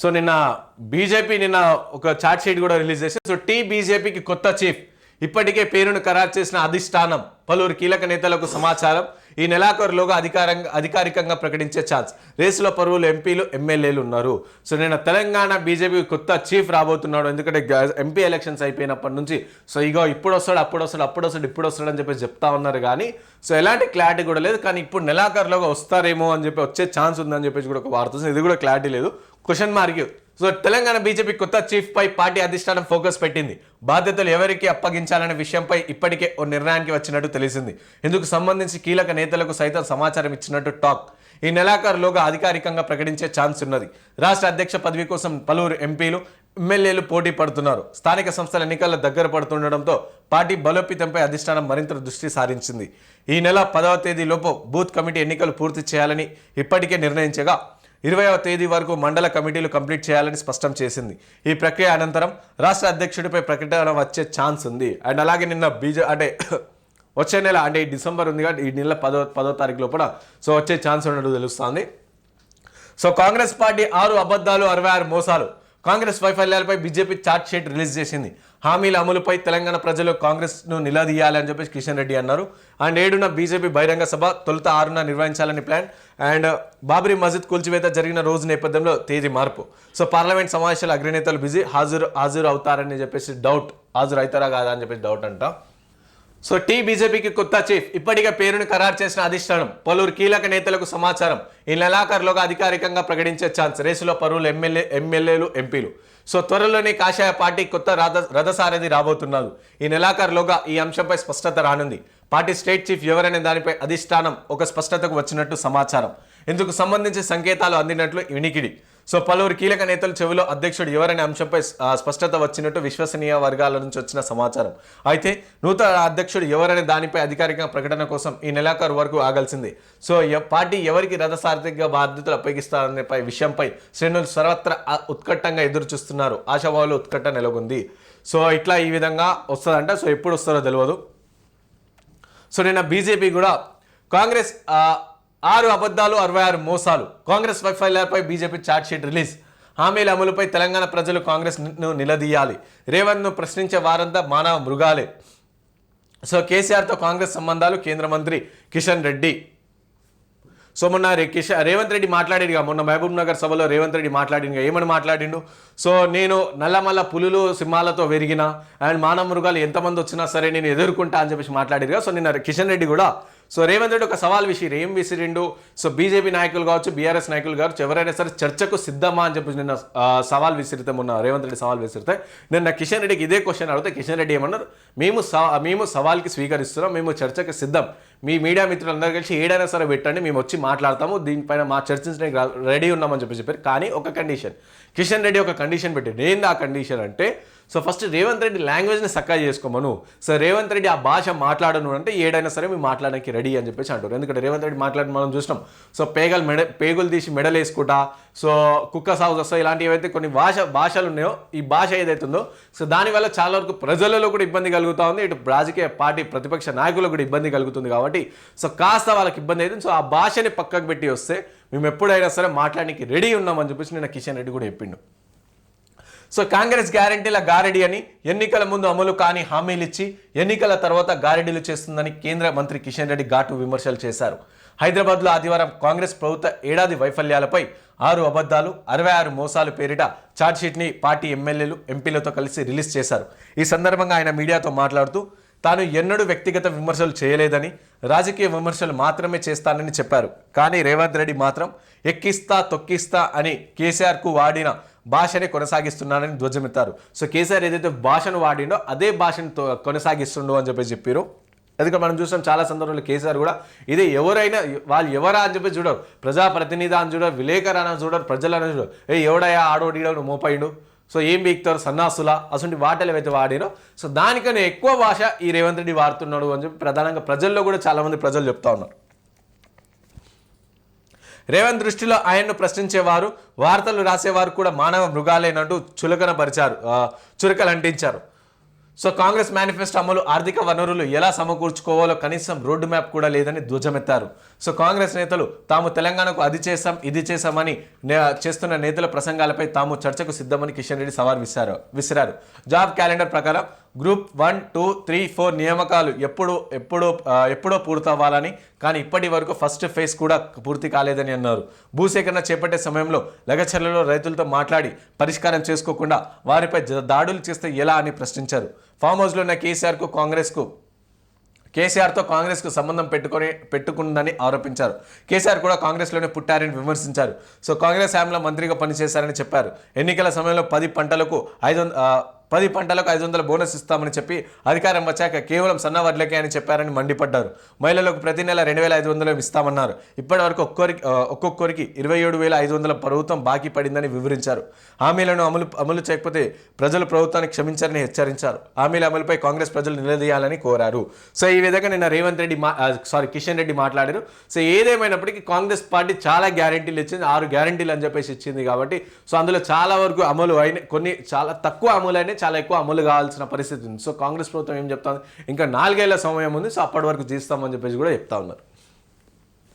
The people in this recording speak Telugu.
సో నిన్న బీజేపీ నిన్న ఒక చార్ట్ షీట్ కూడా రిలీజ్ చేసింది. సో టీ బీజేపీకి కొత్త చీఫ్ ఇప్పటికే పేరును ఖరారు చేసిన అధిష్టానం పలువురు కీలక నేతలకు సమాచారం. ఈ నెలాఖరులోగా అధికారంగా అధికారికంగా ప్రకటించే ఛాన్స్. రేసులో పరువులు ఎంపీలు ఎమ్మెల్యేలు ఉన్నారు. సో నేను తెలంగాణ బీజేపీ కొత్త చీఫ్ రాబోతున్నాడు. ఎందుకంటే ఎంపీ ఎలక్షన్స్ అయిపోయినప్పటి నుంచి సో ఇగో ఇప్పుడు వస్తాడు అప్పుడు వస్తాడు అప్పుడు వస్తాడు ఇప్పుడు వస్తాడు అని చెప్పి చెప్తా ఉన్నారు కానీ సో ఎలాంటి క్లారిటీ కూడా లేదు. కానీ ఇప్పుడు నెలాఖరులోగా వస్తారేమో అని చెప్పి వచ్చే ఛాన్స్ ఉందని చెప్పేసి కూడా ఒక వార్త ఇది కూడా క్లారిటీ లేదు. Question mark so Telangana BJP కొత్త చీఫ్ పై పార్టీ అధిష్టానం ఫోకస్ పెట్టింది. బాధ్యతలు ఎవరికి అప్పగించాలనే విషయంపై ఇప్పటికే ఓ నిర్ణయానికి వచ్చినట్టు తెలిసింది. ఇందుకు సంబంధించి కీలక నేతలకు సైతం సమాచారం ఇచ్చినట్టు టాక్. ఈ నెలాఖరులోగా అధికారికంగా ప్రకటించే ఛాన్స్ ఉన్నది. రాష్ట్ర అధ్యక్ష పదవి కోసం పలువురు ఎంపీలు ఎమ్మెల్యేలు పోటీ పడుతున్నారు. స్థానిక సంస్థల ఎన్నికల దగ్గర పడుతుండటంతో పార్టీ బలోపేతంపై అధిష్టానం మరింత దృష్టి సారించింది. ఈ నెల పదవ తేదీలోపు బూత్ కమిటీ ఎన్నికలు పూర్తి చేయాలని ఇప్పటికే నిర్ణయించగా ఇరవైవ తేదీ వరకు మండల కమిటీలు కంప్లీట్ చేయాలని స్పష్టం చేసింది. ఈ ప్రక్రియ అనంతరం రాష్ట్ర అధ్యక్షుడిపై ప్రకటన వచ్చే ఛాన్స్ ఉంది. అండ్ అలాగే నిన్న బీజే అంటే వచ్చే నెల అంటే ఈ డిసెంబర్ ఉంది కాబట్టి ఈ నెల పదో పదో తారీఖు లోపల సో వచ్చే ఛాన్స్ ఉన్నట్టు తెలుస్తుంది. సో కాంగ్రెస్ పార్టీ ఆరు అబద్ధాలు అరవై ఆరు మోసాలు. కాంగ్రెస్ వైఫల్యాలపై బీజేపీ చార్ట్ షీట్ రిలీజ్ చేసింది. హామీల అమలుపై తెలంగాణ ప్రజలు కాంగ్రెస్ను నిలదీయాలని చెప్పేసి కిషన్ రెడ్డి అన్నారు. అండ్ ఏడున బీజేపీ బహిరంగ సభ తొలుత ఆరున నిర్వహించాలని ప్లాన్. అండ్ బాబ్రీ మస్జిద్ కూల్చివేత జరిగిన రోజు నేపథ్యంలో తేదీ మార్పు. సో పార్లమెంట్ సమావేశాల అగ్రనేతలు బిజీ హాజరు హాజరు అవుతారని చెప్పేసి డౌట్ హాజరు అవుతారా కాదా అని చెప్పేసి డౌట్ అంట. సో టీ బీజేపీకి కొత్త చీఫ్ ఇప్పటికే పేరును ఖరారు చేసిన అధిష్టానం పలువురు కీలక నేతలకు సమాచారం. ఈ నెలాఖరులోగా అధికారికంగా ప్రకటించే ఛాన్స్ రేసులో పరువులు ఎమ్మెల్యే ఎమ్మెల్యేలు ఎంపీలు. సో త్వరలోనే కాషాయ పార్టీ కొత్త రథ రథసారథి రాబోతున్నారు ఈ నెలాఖరులోగా ఈ అంశంపై స్పష్టత రానుంది. పార్టీ స్టేట్ చీఫ్ ఎవరనే దానిపై అధిష్టానం ఒక స్పష్టతకు వచ్చినట్టు సమాచారం. ఇందుకు సంబంధించి సంకేతాలు అందినట్లు వినికిడి సో పలువురు కీలక నేతలు చెవిలో అధ్యక్షుడు ఎవరనే అంశంపై స్పష్టత వచ్చినట్టు విశ్వసనీయ వర్గాల నుంచి వచ్చిన సమాచారం. అయితే నూతన అధ్యక్షుడు ఎవరనే దానిపై అధికారిక ప్రకటన కోసం ఈ నెలాఖరు వరకు ఆగాల్సింది. సో పార్టీ ఎవరికి రథసారథిగా బాధ్యతలు అప్పగిస్తారనే విషయంపై శ్రేణులు సర్వత్రా ఉత్కట్టంగా ఎదురు చూస్తున్నారు ఆశావాహులు ఉత్కట్ట నెలకొంది. సో ఇట్లా ఈ విధంగా వస్తుందంట. సో ఎప్పుడు వస్తారో తెలియదు సో నిన్న బీజేపీ కూడా కాంగ్రెస్ ఆరు అబద్ధాలు అరవై ఆరు మోసాలు. కాంగ్రెస్ వైఫల్యాలపై బీజేపీ చార్ట్ షీట్ రిలీజ్. హామీల అమలుపై తెలంగాణ ప్రజలు కాంగ్రెస్ను నిలదీయాలి. రేవంత్ను ప్రశ్నించే వారంతా మానవ మృగాలే. సో కేసీఆర్తో కాంగ్రెస్ సంబంధాలు కేంద్ర మంత్రి కిషన్ రెడ్డి. సో మొన్న రే కిష రేవంత్ రెడ్డి మాట్లాడాడుగా మొన్న మహబూబ్ నగర్ సభలో రేవంత్ రెడ్డి మాట్లాడినగా ఏమని మాట్లాడిండు? సో నేను నల్లమల్ల పులులు సింహాలతో పెరిగిన అండ్ మానవ మృగాలు ఎంతమంది వచ్చినా సరే నేను ఎదుర్కొంటా అని చెప్పేసి మాట్లాడిరుగా సో నిన్న కిషన్ రెడ్డి కూడా సో రేవంత్ రెడ్డి ఒక సవాల్ విసిరి ఏం విసిరిండు? సో బీజేపీ నాయకులు కావచ్చు బీఆర్ఎస్ నాయకులు కావచ్చు ఎవరైనా సరే చర్చకు సిద్ధమా అని చెప్పి నిన్న సవాల్ విసిరితే మొన్న రేవంత్ రెడ్డి సవాల్ విసిరితే నిన్న కిషన్ రెడ్డికి ఇదే క్వశ్చన్ అడిగితే కిషన్ రెడ్డి ఏమన్నారు? మేము సవా మేము సవాల్కి స్వీకరిస్తున్నాం మేము చర్చకు సిద్ధం. మీ మీడియా మిత్రులందరూ కలిసి ఏడైనా సరే పెట్టండి మేము వచ్చి మాట్లాడతాము దీనిపైన మా చర్చించడానికి రెడీ ఉన్నామని చెప్పి చెప్పారు. కానీ ఒక కండిషన్ కిషన్ రెడ్డి ఒక కండిషన్ పెట్టాడు. ఏంది ఆ కండిషన్ అంటే సో ఫస్ట్ రేవంత్ రెడ్డి లాంగ్వేజ్ని సక్కా చేసుకోమను సో రేవంత్ రెడ్డి ఆ భాష మాట్లాడను అంటే ఏడైనా సరే మేము మాట్లాడడానికి రెడీ అని చెప్పేసి అంటారు. ఎందుకంటే రేవంత్ రెడ్డి మాట్లాడి మనం చూసినాం. సో పేగలు మెడ పేగులు తీసి మెడలు వేసుకుంటా సో కుక్క సాగు వస్తాయి ఇలాంటివి ఏవైతే కొన్ని భాష భాషలు ఉన్నాయో ఈ భాష ఏదైతుందో సో దానివల్ల చాలా వరకు ప్రజలలో కూడా ఇబ్బంది కలుగుతూ ఉంది. ఇటు రాజకీయ పార్టీ ప్రతిపక్ష నాయకులకు కూడా ఇబ్బంది కలుగుతుంది కాబట్టి సో కాస్త వాళ్ళకి ఇబ్బంది అవుతుంది. సో ఆ భాషని పక్కకు పెట్టి వస్తే మేము ఎప్పుడైనా సరే మాట్లాడడానికి రెడీ ఉన్నామని చెప్పేసి నిన్న కిషన్ రెడ్డి కూడా చెప్పిండు. సో కాంగ్రెస్ గ్యారంటీల గారడి అని ఎన్నికల ముందు అమలు కాని హామీలు ఇచ్చి ఎన్నికల తర్వాత గారడీలు చేస్తుందని కేంద్ర మంత్రి కిషన్ రెడ్డి ఘాటు విమర్శలు చేశారు. హైదరాబాద్లో ఆదివారం కాంగ్రెస్ ప్రభుత్వ ఏడాది వైఫల్యాలపై ఆరు అబద్ధాలు అరవై ఆరు మోసాలు పేరిట ఛార్జ్షీట్ని పార్టీ ఎమ్మెల్యేలు ఎంపీలతో కలిసి రిలీజ్ చేశారు. ఈ సందర్భంగా ఆయన మీడియాతో మాట్లాడుతూ తాను ఎన్నడూ వ్యక్తిగత విమర్శలు చేయలేదని రాజకీయ విమర్శలు మాత్రమే చేస్తానని చెప్పారు. కానీ రేవంత్ రెడ్డి మాత్రం ఎక్కిస్తా తొక్కిస్తా అని కేసీఆర్కు వాడిన భాషనే కొనసాగిస్తున్నానని ధ్వజమెత్తారు. సో కేసీఆర్ ఏదైతే భాషను వాడిండో అదే భాషను తో- కొనసాగిస్తుండో అని చెప్పి చెప్పారు ఎందుకంటే మనం చూసాం చాలా సందర్భాలు కేసీఆర్ కూడా ఇది ఎవరైనా వాళ్ళు ఎవరా అని చెప్పి చూడరు. ప్రజాప్రతినిధి అని చూడరు విలేకరు అని చూడరు ప్రజలని చూడరు. ఏ ఎవడయా ఆడోడు మోపాయిడు. సో ఏం బీక్తారు? సన్నాసుల? అసలు వాటలు ఏవైతే వాడినో సో దానికనే ఎక్కువ భాష ఈ రేవంత్ రెడ్డి వాడుతున్నాడు అని చెప్పి ప్రధానంగా ప్రజల్లో కూడా చాలామంది ప్రజలు చెప్తా ఉన్నారు. రేవంత్ దృష్టిలో ఆయన్ను ప్రశ్నించేవారు వార్తలు రాసేవారు కూడా మానవ మృగాలేనంటూ చులకన పరిచారు చురకలు అంటించారు సో కాంగ్రెస్ మేనిఫెస్టో అమలు ఆర్థిక వనరులు ఎలా సమకూర్చుకోవాలో కనీసం రోడ్డు మ్యాప్ కూడా లేదని ధ్వజమెత్తారు. సో కాంగ్రెస్ నేతలు తాము తెలంగాణకు అది చేశాం ఇది చేశామని నే- చేస్తున్న నేతల ప్రసంగాలపై తాము చర్చకు సిద్ధమని కిషన్ రెడ్డి సవాల్ విసిరారు విసిరారు. జాబ్ క్యాలెండర్ ప్రకారం group one two three four నియామకాలు ఎప్పుడు ఎప్పుడో ఎప్పుడో పూర్తవ్వాలని కానీ ఇప్పటి వరకు ఫస్ట్ ఫేజ్ కూడా పూర్తి కాలేదని అన్నారు. భూసేకరణ చేపట్టే సమయంలో లగచర్లలో రైతులతో మాట్లాడి పరిష్కారం చేసుకోకుండా వారిపై దాడులు చేస్తే ఎలా అని ప్రశ్నించారు. ఫామ్ హౌస్లో ఉన్న కేసీఆర్కు కాంగ్రెస్కు కేసీఆర్తో కాంగ్రెస్కు సంబంధం పెట్టుకొని పెట్టుకుందని ఆరోపించారు. కేసీఆర్ కూడా కాంగ్రెస్లోనే పుట్టారని విమర్శించారు. సో కాంగ్రెస్ హయాంలో మంత్రిగా పనిచేశారని చెప్పారు. ఎన్నికల సమయంలో పది పంటలకు ఐదు వందల పది పంటలకు ఐదు వందల బోనస్ ఇస్తామని చెప్పి అధికారం వచ్చాక కేవలం సన్న వడ్లకే అని చెప్పారని మండిపడ్డారు. మహిళలకు ప్రతి నెల రెండు వేల ఐదు వందలు ఇస్తామన్నారు. ఇప్పటి వరకు ఒక్కొరికి ఒక్కొక్కరికి ఇరవై ఏడు వేల ఐదు వందల ప్రభుత్వం బాకీ పడిందని వివరించారు. హామీలను అమలు అమలు చేయకపోతే ప్రజలు ప్రభుత్వాన్ని క్షమించారని హెచ్చరించారు. హామీల అమలుపై కాంగ్రెస్ ప్రజలు నిలదీయాలని కోరారు. సో ఈ విధంగా నిన్న రేవంత్ రెడ్డి మా సారీ కిషన్ రెడ్డి మాట్లాడారు. సో ఏదేమైనప్పటికీ కాంగ్రెస్ పార్టీ చాలా గ్యారంటీలు ఇచ్చింది ఆరు గ్యారంటీలు అని చెప్పేసి ఇచ్చింది కాబట్టి సో అందులో చాలా వరకు అమలు అయిన కొన్ని చాలా తక్కువ అమలు అయినాయి. చాలా ఎక్కువ అమలు కావాల్సిన పరిస్థితి ఉంది. సో కాంగ్రెస్ ప్రభుత్వం ఏం చెప్తా ఇంకా నాలుగేళ్ళ సమయం ఉంది సో అప్పటి వరకు చేస్తామని చెప్పేసి కూడా చెప్తా ఉన్నారు.